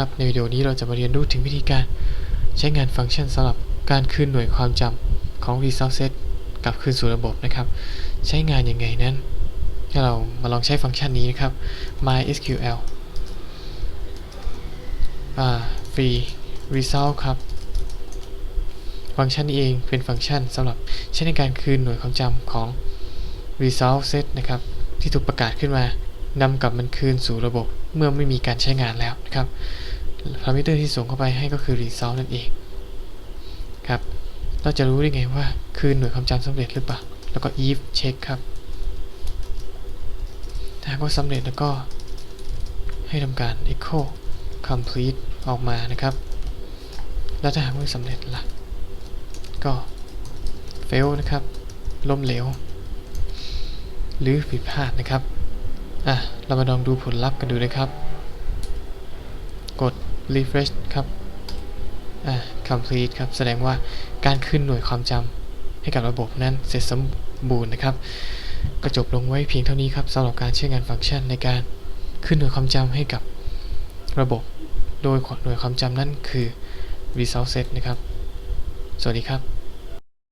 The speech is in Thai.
ครับ ในวิดีโอนี้เราจะมาเรียนรู้ถึงวิธีการใช้งานฟังก์ชันสำหรับการคืนหน่วยความจำของ Result Set กลับคืนสู่ระบบนะครับ ใช้งานยังไงนั้นให้เรามาลองใช้ฟังก์ชันนี้นะครับ MySQL อ่า free result ครับ ฟังก์ชันนี้เองเป็นฟังก์ชันสำหรับใช้ในการคืนหน่วยความจำของ result set นะครับ ที่ถูกประกาศขึ้นมานำกลับมันคืนสู่ระบบเมื่อไม่มีการใช้งานแล้วนะครับ พารามิเตอร์ที่ส่งเข้าไปให้ก็คือ result นั่นเองครับเราจะรู้ได้ไงว่า คืนหน่วยความจำสำเร็จหรือเปล่า แล้วก็ if check ครับถ้ากว่าสำเร็จแล้วก็ ให้ทำการ echo complete ออกมานะครับ แล้วถ้าหากไม่สำเร็จล่ะ ก็ fail นะครับ ล้มเหลว หรือผิดพลาดนะครับ อะ เรามาลองดูผลลัพธ์กันดูนะครับ กด refresh ครับอะ complete ครับ แสดงว่าการขึ้นหน่วยความจำให้กับระบบนั้นเสร็จสมบูรณ์นะครับก็จบลงไว้เพียงเท่านี้ครับสำหรับการใช้งานฟังก์ชันในการขึ้นหน่วยความจำให้กับระบบ โดยหน่วยความจำนั้นคือ result set นะครับ สวัสดีครับ